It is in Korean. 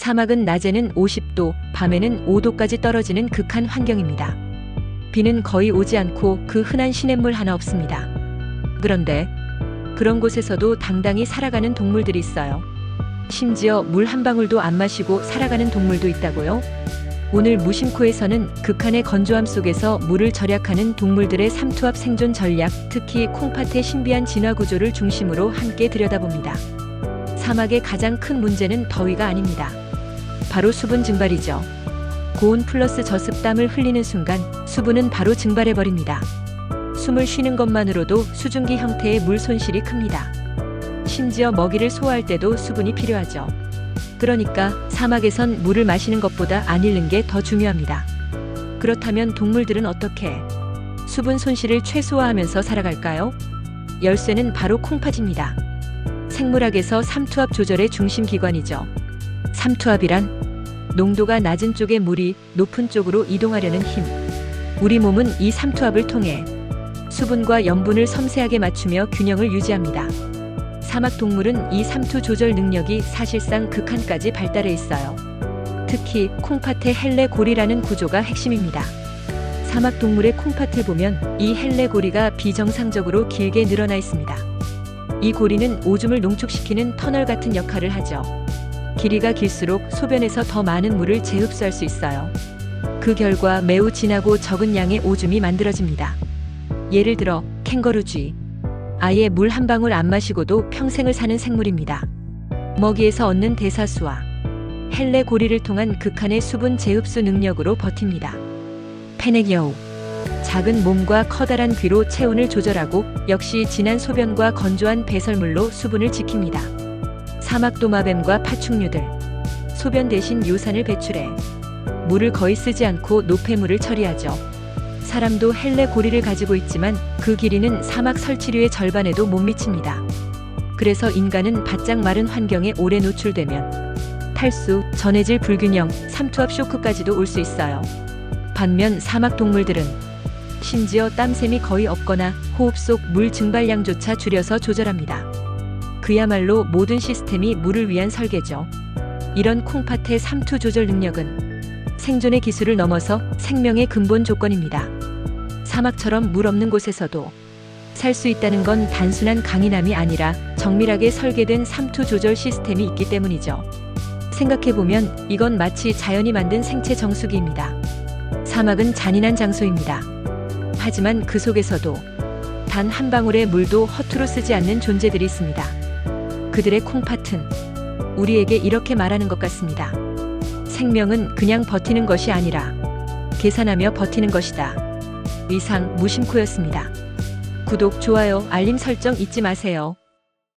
사막은 낮에는 50도, 밤에는 5도까지 떨어지는 극한 환경입니다. 비는 거의 오지 않고 그 흔한 시냇물 하나 없습니다. 그런데 그런 곳에서도 당당히 살아가는 동물들이 있어요. 심지어 물 한 방울도 안 마시고 살아가는 동물도 있다고요? 오늘 무심코에서는 극한의 건조함 속에서 물을 절약하는 동물들의 삼투압 생존 전략, 특히 콩팥의 신비한 진화 구조를 중심으로 함께 들여다봅니다. 사막의 가장 큰 문제는 더위가 아닙니다. 바로 수분 증발이죠. 고온 플러스 저습 땀을 흘리는 순간 수분은 바로 증발해 버립니다. 숨을 쉬는 것만으로도 수증기 형태의 물 손실이 큽니다. 심지어 먹이를 소화할 때도 수분이 필요하죠. 그러니까 사막에선 물을 마시는 것보다 안 잃는 게 더 중요합니다. 그렇다면 동물들은 어떻게 수분 손실을 최소화하면서 살아갈까요? 열쇠는 바로 콩팥입니다. 생물학에서 삼투압 조절의 중심 기관이죠. 삼투압이란 농도가 낮은 쪽의 물이 높은 쪽으로 이동하려는 힘. 우리 몸은 이 삼투압을 통해 수분과 염분을 섬세하게 맞추며 균형을 유지합니다. 사막 동물은 이 삼투 조절 능력이 사실상 극한까지 발달해 있어요. 특히 콩팥의 헬레고리라는 구조가 핵심입니다. 사막 동물의 콩팥을 보면 이 헬레고리가 비정상적으로 길게 늘어나 있습니다. 이 고리는 오줌을 농축시키는 터널 같은 역할을 하죠. 길이가 길수록 소변에서 더 많은 물을 재흡수할 수 있어요. 그 결과 매우 진하고 적은 양의 오줌이 만들어집니다. 예를 들어 캥거루 쥐. 아예 물 한 방울 안 마시고도 평생을 사는 생물입니다. 먹이에서 얻는 대사수와 헬레 고리를 통한 극한의 수분 재흡수 능력으로 버팁니다. 페넥 여우. 작은 몸과 커다란 귀로 체온을 조절하고 역시 진한 소변과 건조한 배설물로 수분을 지킵니다. 사막 도마뱀과 파충류들. 소변 대신 요산을 배출해 물을 거의 쓰지 않고 노폐물을 처리하죠. 사람도 헬레 고리를 가지고 있지만 그 길이는 사막 설치류의 절반에도 못 미칩니다. 그래서 인간은 바짝 마른 환경에 오래 노출되면 탈수, 전해질 불균형, 삼투압 쇼크까지도 올 수 있어요. 반면 사막 동물들은 심지어 땀샘이 거의 없거나 호흡 속 물 증발량조차 줄여서 조절합니다. 그야말로 모든 시스템이 물을 위한 설계죠. 이런 콩팥의 삼투 조절 능력은 생존의 기술을 넘어서 생명의 근본 조건입니다. 사막처럼 물 없는 곳에서도 살 수 있다는 건 단순한 강인함이 아니라 정밀하게 설계된 삼투 조절 시스템이 있기 때문이죠. 생각해보면 이건 마치 자연이 만든 생체 정수기입니다. 사막은 잔인한 장소입니다. 하지만 그 속에서도 단 한 방울의 물도 허투루 쓰지 않는 존재들이 있습니다. 그들의 콩팥은 우리에게 이렇게 말하는 것 같습니다. 생명은 그냥 버티는 것이 아니라 계산하며 버티는 것이다. 이상 무심코였습니다. 구독, 좋아요, 알림 설정 잊지 마세요.